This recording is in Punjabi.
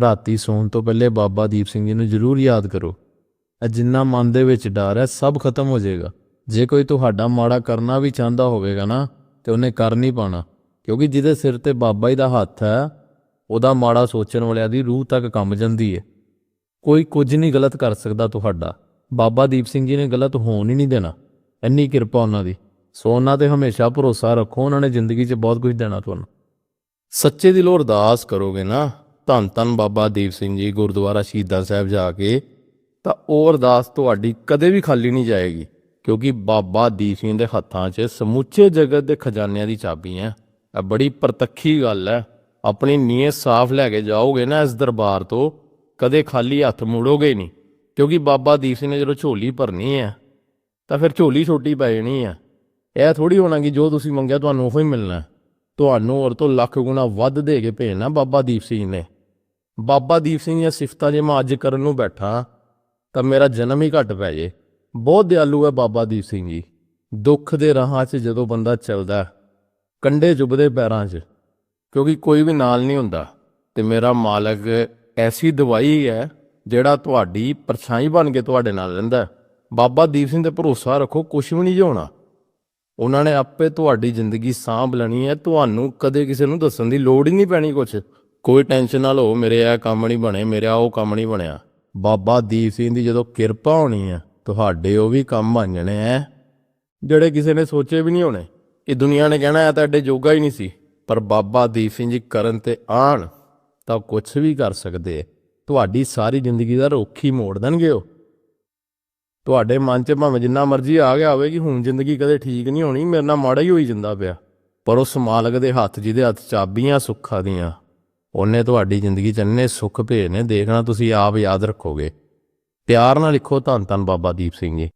ਰਾਤੀ ਸੌਣ ਤੋਂ ਪਹਿਲੇ ਬਾਬਾ ਦੀਪ ਸਿੰਘ ਜੀ ਨੂੰ ਜ਼ਰੂਰ ਯਾਦ ਕਰੋ। ਇਹ ਜਿੰਨਾ ਮਨ ਦੇ ਵਿੱਚ ਡਰ ਹੈ, ਸਭ ਖਤਮ ਹੋ ਜਾਏਗਾ। ਜੇ ਕੋਈ ਤੁਹਾਡਾ ਮਾੜਾ ਕਰਨਾ ਵੀ ਚਾਹੁੰਦਾ ਹੋਵੇਗਾ ਨਾ, ਤੇ ਉਹਨੇ ਕਰ ਨਹੀਂ ਪਾਣਾ ਕਿਉਂਕਿ ਜਿਹਦੇ ਸਿਰ ਤੇ ਬਾਬਾ ਜੀ ਦਾ ਹੱਥ ਹੈ, ਉਹਦਾ ਮਾੜਾ ਸੋਚਣ ਵਾਲਿਆਂ ਦੀ ਰੂਹ ਤੱਕ ਕੰਬ ਜਾਂਦੀ ਹੈ। ਕੋਈ ਕੁਝ ਨਹੀਂ ਗਲਤ ਕਰ ਸਕਦਾ ਤੁਹਾਡਾ। ਬਾਬਾ ਦੀਪ ਸਿੰਘ ਜੀ ਨੇ ਗਲਤ ਹੋਣ ਹੀ ਨਹੀਂ ਦੇਣਾ। ਇੰਨੀ ਕਿਰਪਾ ਉਹਨਾਂ ਦੀ। ਸੋ ਉਹਨਾਂ ਤੇ ਹਮੇਸ਼ਾ ਭਰੋਸਾ ਰੱਖੋ, ਉਹਨਾਂ ਨੇ ਜ਼ਿੰਦਗੀ 'ਚ ਬਹੁਤ ਕੁਝ ਦੇਣਾ ਤੁਹਾਨੂੰ। ਸੱਚੇ ਦਿਲੋਂ ਅਰਦਾਸ ਕਰੋਗੇ ਨਾ ਧੰਨ ਧੰਨ ਬਾਬਾ ਦੀਪ ਸਿੰਘ ਜੀ ਗੁਰਦੁਆਰਾ ਸ਼ਹੀਦਾਂ ਸਾਹਿਬ ਜਾ ਕੇ, ਤਾਂ ਉਹ ਅਰਦਾਸ ਤੁਹਾਡੀ ਕਦੇ ਵੀ ਖਾਲੀ ਨਹੀਂ ਜਾਏਗੀ, ਕਿਉਂਕਿ ਬਾਬਾ ਦੀਪ ਸਿੰਘ ਦੇ ਹੱਥਾਂ 'ਚ ਸਮੁੱਚੇ ਜਗਤ ਦੇ ਖਜ਼ਾਨਿਆਂ ਦੀ ਚਾਬੀ ਹੈ। ਇਹ ਬੜੀ ਪ੍ਰਤੱਖੀ ਗੱਲ ਹੈ। ਆਪਣੀ ਨੀਅਤ ਸਾਫ਼ ਲੈ ਕੇ ਜਾਓਗੇ ਨਾ ਇਸ ਦਰਬਾਰ ਤੋਂ, ਕਦੇ ਖਾਲੀ ਹੱਥ ਮੁੜੋਗੇ ਨਹੀਂ, ਕਿਉਂਕਿ ਬਾਬਾ ਦੀਪ ਸਿੰਘ ਨੇ ਜਦੋਂ ਝੋਲੀ ਭਰਨੀ ਹੈ, ਤਾਂ ਫਿਰ ਝੋਲੀ ਛੋਟੀ ਪੈ ਜਾਣੀ ਹੈ। ਇਹ ਥੋੜੀ ਹੋਣਾ ਕਿ ਜੋ ਤੁਸੀਂ ਮੰਗਿਆ ਤੁਹਾਨੂੰ ਉਹ ਹੀ ਮਿਲਣਾ ਤੁਹਾਨੂੰ ਔਰ ਤੋਂ ਲੱਖ ਗੁਣਾ ਵੱਧ ਦੇ ਕੇ ਭੇਜਣਾ ਬਾਬਾ ਦੀਪ ਸਿੰਘ ਨੇ। ਬਾਬਾ ਦੀਪ ਸਿੰਘ ਦੀਆਂ ਸਿਫਤਾਂ ਜੇ ਮੈਂ ਅੱਜ ਕਰਨ ਨੂੰ ਬੈਠਾ ਤਾਂ ਮੇਰਾ ਜਨਮ ਹੀ ਘਟ ਪੈ ਜੇ। ਬਹੁਤ ਦਿਆਲੂ ਹੈ ਬਾਬਾ ਦੀਪ ਸਿੰਘ ਜੀ। ਦੁੱਖ ਦੇ ਰਾਹਾਂ 'ਚ ਜਦੋਂ ਬੰਦਾ ਚੱਲਦਾ ਹੈ, ਕੰਡੇ ਚੁੱਭਦੇ ਪੈਰਾਂ 'ਚ ਕਿਉਂਕਿ ਕੋਈ ਵੀ ਨਾਲ ਨਹੀਂ ਹੁੰਦਾ। ਤੇ ਮੇਰਾ ਮਾਲਕ ਐਸੀ ਦਵਾਈ ਹੈ ਜਿਹੜਾ ਤੁਹਾਡੀ ਪਰਛਾਈ ਬਣ ਕੇ ਤੁਹਾਡੇ ਨਾਲ ਰਹਿੰਦਾ ਬਾਬਾ ਦੀਪ ਸਿੰਘ ਤੇ ਭਰੋਸਾ ਰੱਖੋ ਕੁਝ ਵੀ ਨਹੀਂ ਜੀ ਹੋਣਾ। ਉਹਨਾਂ ਨੇ ਆਪੇ ਤੁਹਾਡੀ ਜ਼ਿੰਦਗੀ ਸਾਂਭ ਲੈਣੀ ਹੈ। ਤੁਹਾਨੂੰ ਕਦੇ ਕਿਸੇ ਨੂੰ ਦੱਸਣ ਦੀ ਲੋੜ ਹੀ ਨਹੀਂ ਪੈਣੀ ਕੁਝ ਕੋਈ ਟੈਨਸ਼ਨ ਨਾ ਲਓ, ਮੇਰੇ ਇਹ ਕੰਮ ਨਹੀਂ ਬਣੇ, ਮੇਰਾ ਉਹ ਕੰਮ ਨਹੀਂ ਬਣਿਆ। ਬਾਬਾ ਦੀਪ ਸਿੰਘ ਦੀ ਜਦੋਂ ਕਿਰਪਾ ਹੋਣੀ ਹੈ, ਤੁਹਾਡੇ ਉਹ ਵੀ ਕੰਮ ਬਣ ਜਾਣੇ ਐ। ਜਿਹੜੇ ਕਿਸੇ ਨੇ ਸੋਚੇ ਵੀ ਨਹੀਂ ਹੋਣੇ। ਇਹ ਦੁਨੀਆ ਨੇ ਕਹਿਣਾ, ਇਹ ਤਾਂ ਐਡੇ ਜੋਗਾ ਹੀ ਨਹੀਂ ਸੀ। ਪਰ ਬਾਬਾ ਦੀਪ ਸਿੰਘ ਜੀ ਕਰਨ ਤੇ ਆਣ ਤਾਂ ਕੁਝ ਵੀ ਕਰ ਸਕਦੇ। ਤੁਹਾਡੀ ਸਾਰੀ ਜ਼ਿੰਦਗੀ ਦਾ ਰੁੱਖ ਮੋੜ ਦੇਣਗੇ ਉਹ। ਤੁਹਾਡੇ ਮਨ 'ਚ ਭਾਵੇਂ ਜਿੰਨਾ ਮਰਜ਼ੀ ਆ ਗਿਆ ਹੋਵੇ ਕਿ ਹੁਣ ਜ਼ਿੰਦਗੀ ਕਦੇ ਠੀਕ ਨਹੀਂ ਹੋਣੀ, ਮੇਰੇ ਨਾਲ ਮਾੜਾ ਹੀ ਹੋਈ ਜਾਂਦਾ ਪਿਆ। ਪਰ ਉਸ ਮਾਲਕ ਦੇ ਹੱਥ, ਜਿਹਦੇ ਹੱਥ ਚਾਬੀਆਂ ਸੁੱਖਾਂ ਦੀਆਂ, ਉਹਨੇ ਤੁਹਾਡੀ ਜ਼ਿੰਦਗੀ 'ਚ ਇੰਨੇ ਸੁੱਖ ਭੇਜਨੇ ਦੇਖਣਾ ਤੁਸੀਂ ਆਪ ਯਾਦ ਰੱਖੋਗੇ। ਪਿਆਰ ਨਾਲ ਲਿਖੋ ਧੰਨ ਧੰਨ ਬਾਬਾ ਦੀਪ ਸਿੰਘ ਜੀ।